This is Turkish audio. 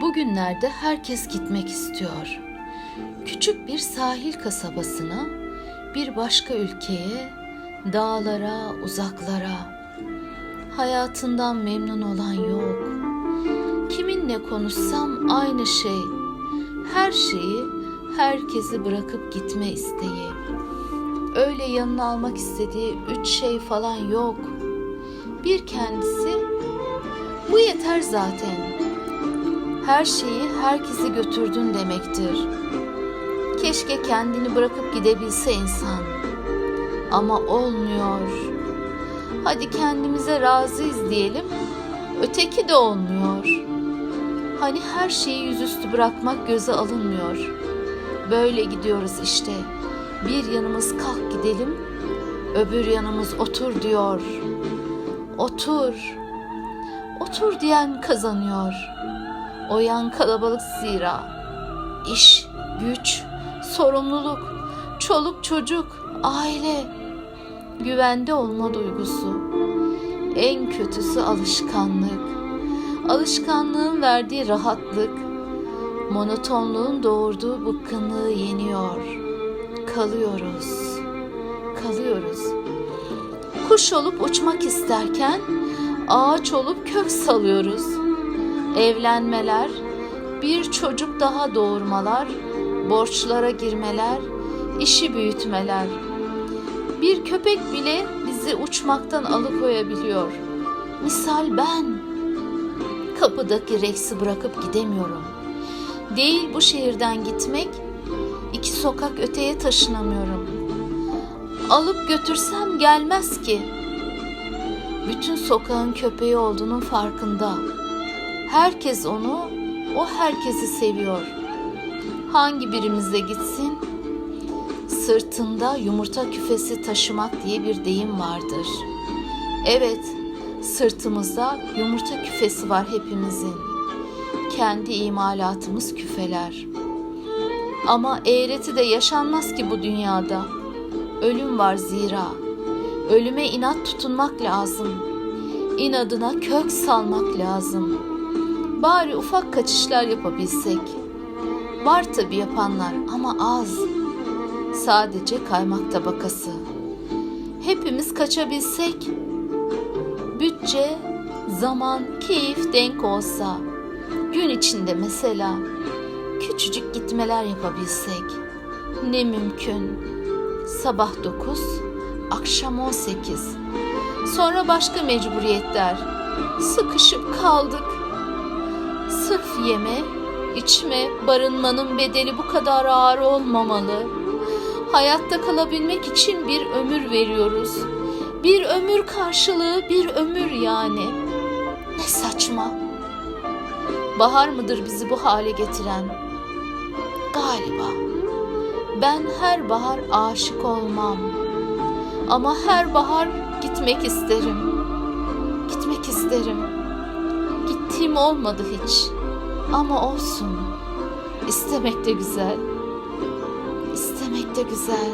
Bugünlerde herkes gitmek istiyor. Küçük bir sahil kasabasına, bir başka ülkeye, dağlara, uzaklara. Hayatından memnun olan yok. Kiminle konuşsam aynı şey. Her şeyi, herkesi bırakıp gitme isteği. Öyle yanına almak istediği üç şey falan yok. Bir kendisi, bu yeter zaten. Her şeyi, herkesi götürdün demektir. Keşke kendini bırakıp gidebilse insan. Ama olmuyor. Hadi kendimize razıyız diyelim. Öteki de olmuyor. Hani her şeyi yüzüstü bırakmak göze alınmıyor. Böyle gidiyoruz işte. Bir yanımız kalk gidelim, öbür yanımız otur diyor. Otur. Otur diyen kazanıyor. O yan kalabalık zira. İş, güç, sorumluluk, çoluk çocuk, aile, güvende olma duygusu. En kötüsü alışkanlık. Alışkanlığın verdiği rahatlık, monotonluğun doğurduğu bıkkınlığı yeniyor. Kalıyoruz, kalıyoruz. Kuş olup uçmak isterken ağaç olup kök salıyoruz. Evlenmeler, bir çocuk daha doğurmalar, borçlara girmeler, işi büyütmeler. Bir köpek bile bizi uçmaktan alıkoyabiliyor. Misal ben. Kapıdaki Rex'i bırakıp gidemiyorum. Değil bu şehirden gitmek, iki sokak öteye taşınamıyorum. Alıp götürsem gelmez ki. Bütün sokağın köpeği olduğunun farkında. Herkes onu, o herkesi seviyor. Hangi birimizde gitsin? Sırtında yumurta küfesi taşımak diye bir deyim vardır. Evet, sırtımızda yumurta küfesi var hepimizin. Kendi imalatımız küfeler. Ama eğreti de yaşanmaz ki bu dünyada. Ölüm var zira. Ölüme inat tutunmak lazım. İnadına kök salmak lazım. Bari ufak kaçışlar yapabilsek. Var tabi yapanlar ama az. Sadece kaymak tabakası. Hepimiz kaçabilsek. Bütçe, zaman, keyif denk olsa. Gün içinde mesela küçücük gitmeler yapabilsek. Ne mümkün. Sabah 9, akşam 18. Sonra başka mecburiyetler. Sıkışıp kaldık. Sırf yeme, içme, barınmanın bedeli bu kadar ağır olmamalı. Hayatta kalabilmek için bir ömür veriyoruz. Bir ömür karşılığı bir ömür yani. Ne saçma. Bahar mıdır bizi bu hale getiren? Galiba. Ben her bahar aşık olmam. Ama her bahar gitmek isterim. Gitmek isterim. Gittiğim olmadı hiç. Ama olsun. İstemek de güzel. İstemek de güzel.